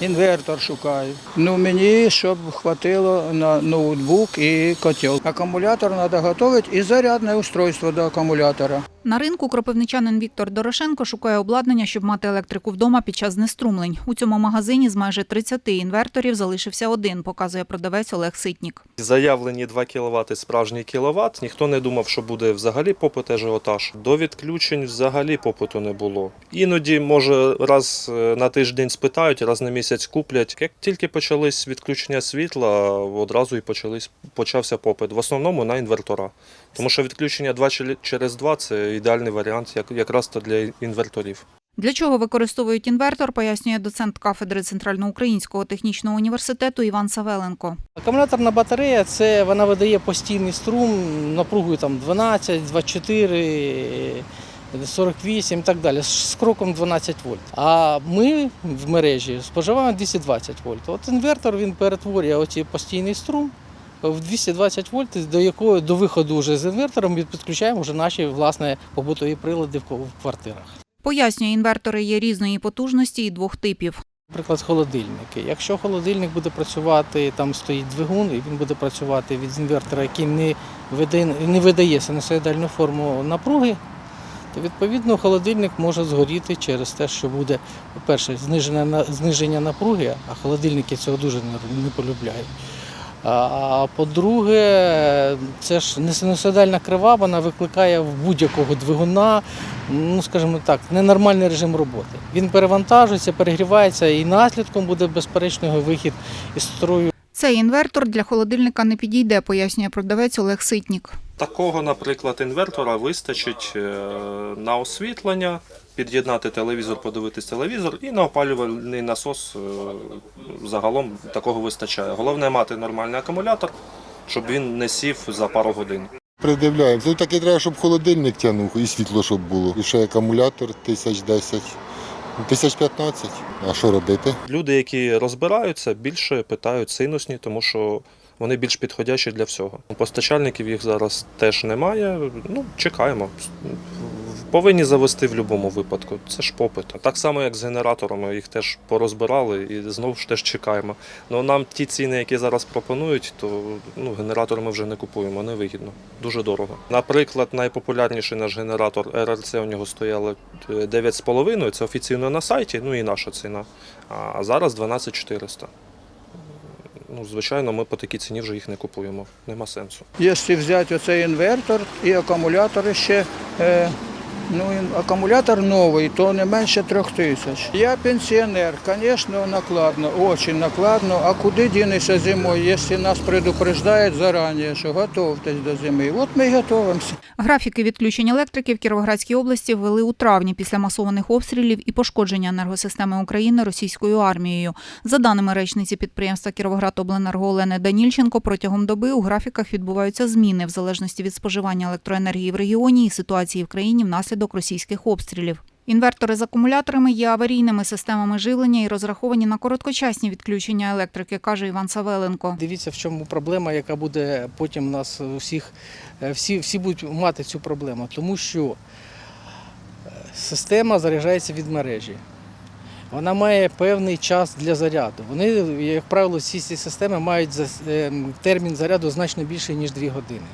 інвертор шукаю. Ну мені щоб хватило на ноутбук і котел. Акумулятор треба готувати і зарядне устройство до акумулятора. На ринку кропивничанин Віктор Дорошенко шукає обладнання, щоб мати електрику вдома під час знеструмлень. У цьому магазині з майже 30 інверторів залишився один, показує продавець Олег Ситнік. Заявлені 2 кВт справжній кіловат. Ніхто не думав, що буде взагалі попит ажіотаж. До відключень взагалі попиту не було. Іноді, може, раз е, на тиждень спитають, раз на місяць куплять. Як тільки почались відключення світла, одразу і почались, почався попит. В основному на інвертора. Тому що відключення 2 через 2 – це ідеальний варіант як, якраз то для інверторів. Для чого використовують інвертор, пояснює доцент кафедри Центральноукраїнського технічного університету Іван Савеленко. Акумуляторна батарея це вона видає постійний струм напругою там 12, 24, 48 і так далі, з кроком 12 вольт. А ми в мережі споживаємо 220 вольт. От інвертор він перетворює оці постійний струм в 220 вольт, до якого до виходу вже з інвертором ми підключаємо вже наші власне побутові прилади в квартирах. Пояснює, інвертори є різної потужності і двох типів. Наприклад, холодильники. Якщо холодильник буде працювати, там стоїть двигун, і він буде працювати від інвертора, який не видає, не видає синусоїдальну форму напруги, то відповідно холодильник може згоріти через те, що буде, по-перше, зниження, зниження напруги, а холодильники цього дуже не полюбляють. А по-друге, це ж не синусоїдальна крива, вона викликає в будь-якого двигуна, ну скажімо так, ненормальний режим роботи. Він перевантажується, перегрівається і наслідком буде безперечно його вихід із строю. Цей інвертор для холодильника не підійде, пояснює продавець Олег Ситнік. Такого, наприклад, інвертора вистачить е, на освітлення, під'єднати телевізор, подивитись телевізор і на опалювальний насос е, загалом такого вистачає. Головне мати нормальний акумулятор, щоб він не сів за пару годин. Придивляємо. Тут таки треба, щоб холодильник тягнув і світло, щоб було. І ще акумулятор 1010, 1015. А що робити? Люди, які розбираються, більше питають синусні, тому що вони більш підходящі для всього. Постачальників їх зараз теж немає. Ну, чекаємо. Повинні завести в будь-якому випадку. Це ж попит. Так само, як з генераторами, їх теж порозбирали і знову ж теж чекаємо. Ну нам ті ціни, які зараз пропонують, то ну, генератор ми вже не купуємо, невигідно, дуже дорого. Наприклад, найпопулярніший наш генератор РРЦ у нього стояло е, 9,5, це офіційно на сайті, ну і наша ціна. А зараз 12400. Ну, звичайно, ми по такій ціні вже їх не купуємо. Нема сенсу. Якщо взяти оцей інвертор і акумулятори ще, е, ну, і акумулятор новий, то не менше трьох тисяч. Я пенсіонер, звісно, накладно, дуже накладно. А куди дінешся зимою, якщо нас предупреждають зарані, що готовтесь до зими? От ми й готуємося. Графіки відключень електрики в Кіровоградській області ввели у травні після масованих обстрілів і пошкодження енергосистеми України російською армією. За даними речниці підприємства Кіровоградобленерго Олени Данільченко, протягом доби у графіках відбуваються зміни в залежності від споживання електроенергії в регіоні і ситуації в країні внаслідок російських обстрілів. Інвертори з акумуляторами є аварійними системами живлення і розраховані на короткочасні відключення електрики, каже Іван Савеленко. Дивіться, в чому проблема, яка буде потім у нас у всіх, е, всі, всі будуть мати цю проблему, тому що е, система заряджається від мережі. Вона має певний час для заряду. Вони, як правило, всі ці системи мають е, термін заряду значно більший, ніж 2 години.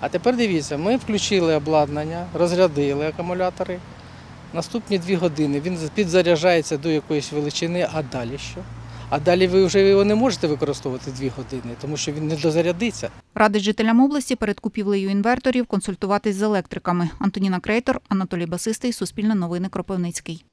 А тепер дивіться, ми включили обладнання, розрядили акумулятори. Наступні 2 години він підзаряджається до якоїсь величини, а далі що? А далі ви вже його не можете використовувати 2 години, тому що він не дозарядиться. Радить жителям області перед купівлею інверторів консультуватись з електриками. Антоніна Крейтор, Анатолій Басистий, Суспільне новини Кропивницький.